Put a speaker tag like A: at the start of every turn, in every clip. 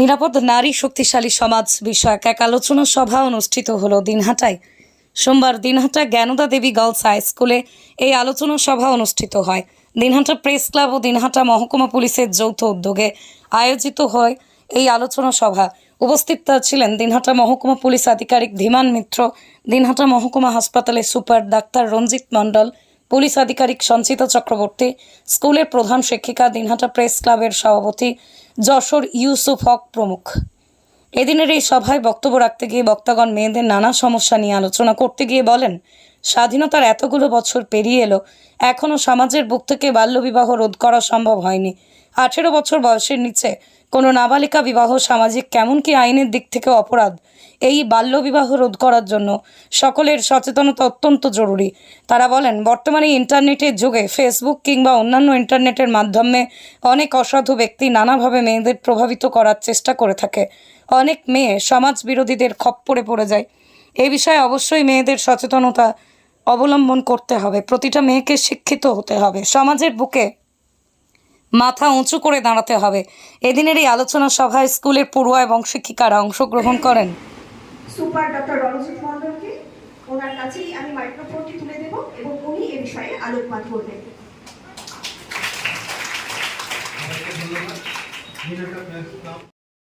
A: নিরাপদ, নারী শক্তিশালী সমাজ বিষয়ক এক আলোচনা সভা অনুষ্ঠিত হলো দিনহাটায়। সোমবার দিনহাটা জ্ঞানদা দেবী গার্লস হাই স্কুলে এই আলোচনা সভা অনুষ্ঠিত হয়। দিনহাটা প্রেস ক্লাব ও দিনহাটা মহকুমা পুলিশের যৌথ উদ্যোগে আয়োজিত হয় এই আলোচনা সভা। উপস্থিত ছিলেন দিনহাটা মহকুমা পুলিশ আধিকারিক ধীমান মিত্র, দিনহাটা মহকুমা হাসপাতালের super doctor Ranjit Mondal police আধিকারিক সঞ্চিতা চক্রবর্তী, স্কুলের প্রধান শিক্ষিকা দিনহাটা প্রেস ক্লাবের সভাপতি যশোর ইউসুফ হক প্রমুখ। এদিনের এই সভায় বক্তব্য রাখতে গিয়ে বক্তাগণ মেয়েদের নানা সমস্যা নিয়ে আলোচনা করতে গিয়ে বলেন স্বাধীনতার এতগুলো বছর পেরিয়ে এলো এখনও সমাজের বুক থেকে বাল্যবিবাহ রোধ করা সম্ভব হয়নি। আঠেরো বছর বয়সের নিচে কোনো নাবালিকা বিবাহ সামাজিক কেমন কি আইনের দিক থেকে অপরাধ? এই বাল্যবিবাহ রোধ করার জন্য সকলের সচেতনতা অত্যন্ত জরুরি। তারা বলেন, বর্তমানে ইন্টারনেটের যুগে ফেসবুক কিংবা অন্যান্য ইন্টারনেটের মাধ্যমে অনেক অসাধু ব্যক্তি নানাভাবে মেয়েদের প্রভাবিত করার চেষ্টা করে থাকে। অনেক মেয়ে সমাজ বিরোধীদের খপ্পরে পড়ে যায়। এ বিষয়ে অবশ্যই মেয়েদের সচেতনতা অবলম্বন করতে হবে। প্রতিটা মেয়েকে শিক্ষিত হতে হবে। সমাজের বুকে মাথা উঁচু করে দাঁড়াতে হবে। এদিনের এই আলোচনা সভায় স্কুলের পড়ুয়া এবং শিক্ষিকারা অংশগ্রহণ করেন।
B: সুপার ডক্টর রণজিৎ মণ্ডলকে ওনার কাছেই আমি মাইক্রোফোনটি তুলে দেব এবং উনি এ বিষয়ে আলোকপাত করবেন।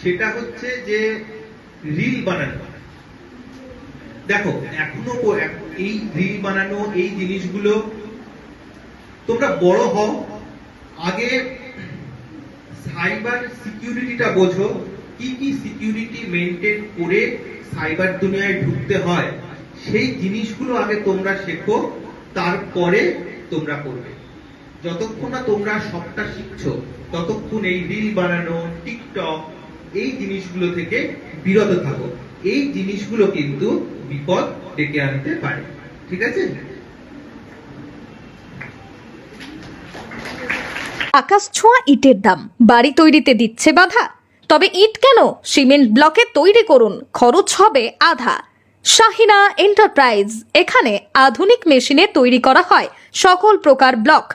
C: সেটা হচ্ছে যে রিল বানানো। দেখো, এখনও এই রিল বানানো, এই জিনিসগুলো তোমরা বড় হও, আগে সাইবার সিকিউরিটিটা বোঝো, কি কি সিকিউরিটি মেনটেন করে সাইবার দুনিয়ায় ঢুকতে হয়, সেই জিনিসগুলো আগে তোমরা শেখো, তারপরে তোমরা করবে। যতক্ষণ না তোমরা সবটা শিখছো, ততক্ষণ এই রিল বানানো, টিকটক এই জিনিসগুলো থেকে বিরত থাকো। এই জিনিসগুলো কিন্তু বিপদ ডেকে আনতে পারে। ঠিক আছে?
D: আকাশ ছোঁয়া ইটের দাম। বাড়ি তৈরিতে দিচ্ছে বাধা। তবে ইট কেন? সিমেন্ট ব্লকে তৈরি করুন। খরচ হবে আধা। শাহিনা এন্টারপ্রাইজ। এখানে আধুনিক মেশিনে তৈরি করা হয়। সকল প্রকার ব্লক।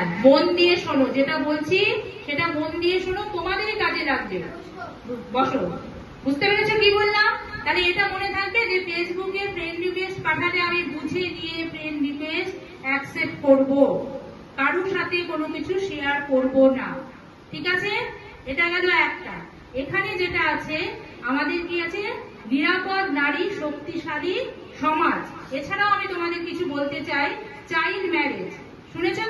E: হ্যাঁ মন দিয়ে শোনো, যেটা বলছি, সেটা মন দিয়ে শোনো, তোমাদেরই কাজে লাগবে। বসো। বুঝতে পেরেছ কি বললাম? তাহলে এটা মনে থাকবে যে ফেসবুকে ফ্রেন্ড রিকোয়েস্ট পাঠালে আমি বুঝে দিয়ে ফ্রেন্ড রিকোয়েস্ট অ্যাকসেপ্ট করব। কারোর সাথে কোনো কিছু শেয়ার করব না। ঠিক আছে? এটা গেল একটা। এখানে যেটা আছে, আমাদের কি আছে? নিরাপদ, নারী, শক্তিশালী সমাজ। এছাড়াও আমি তোমাদের কিছু বলতে চাই। চাইল্ড ম্যারেজ শুনেছো